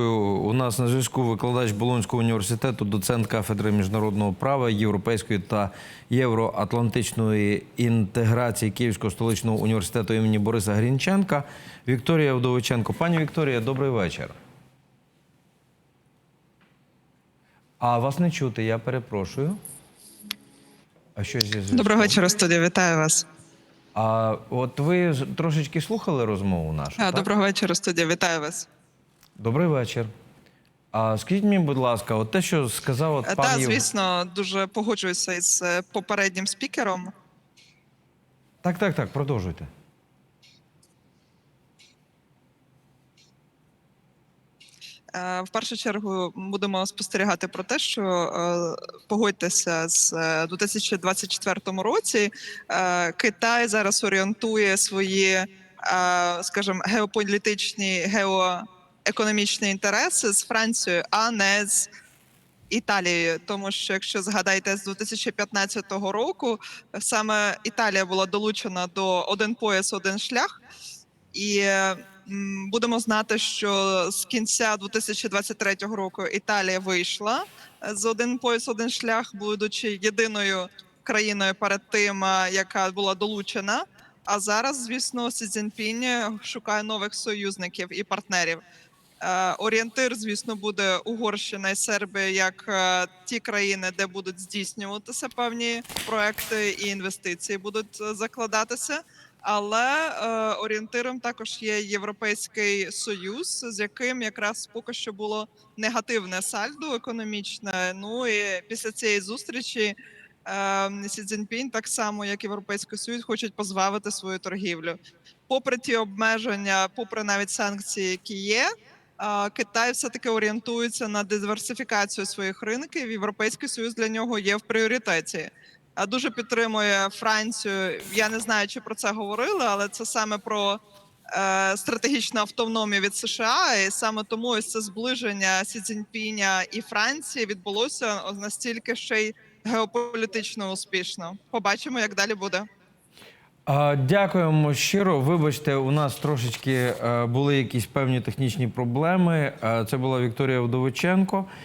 У нас на зв'язку викладач Болонського університету, доцент кафедри міжнародного права, європейської та євроатлантичної інтеграції Київського столичного університету імені Бориса Грінченка Вікторія Вдовиченко. Пані Вікторія, добрий вечір. А вас не чути, я перепрошую. А що зі зв'язком? Доброго вечора, студія. Вітаю вас. А от ви трошечки слухали розмову нашу? А, так? Доброго вечора, студія. Вітаю вас. Добрий вечір. А скажіть мені, будь ласка, от те, що сказав от Е, пан Та, Єв- звісно, дуже погоджуюся із е, попереднім спікером. Так, так, так, продовжуйте. Е, В першу чергу будемо спостерігати про те, що погодьтеся з е, 2024 році. Китай зараз орієнтує свої, скажімо, геополітичні геоекономічні інтереси з Францією, а не з Італією. Тому що якщо згадаєте з 2015 року, саме Італія була долучена до один пояс, один шлях. І будемо знати, що з кінця 2023 року Італія вийшла е, з один пояс, один шлях, будучи єдиною країною перед тим, е, яка була долучена. А зараз, звісно, Сі Цзіньпінь шукає нових союзників і партнерів. Е, Орієнтир, звісно, буде Угорщина і Сербія як е, ті країни, де будуть здійснюватися певні проекти і інвестиції будуть е, закладатися. Але е, орієнтиром також є Європейський Союз, з яким якраз поки що було негативне сальдо економічне. Ну і після цієї зустрічі е, Сі Цзіньпінь, так само як Європейський Союз, хочуть позбавити свою торгівлю. Попри ті обмеження, попри навіть санкції, які є. Китай все таки орієнтується на диверсифікацію своїх ринків. Європейський союз для нього є в пріоритеті. А дуже підтримує Францію. Я не знаю, чи про це говорили, але це саме про е, стратегічну автономію від США, і саме тому ось це зближення Сі Цзіньпіня і Франції відбулося настільки ще й геополітично успішно. Побачимо, як далі буде. Дякуємо щиро. Вибачте, у нас трошечки е, були якісь певні технічні проблеми. Е, це була Вікторія Вдовиченко.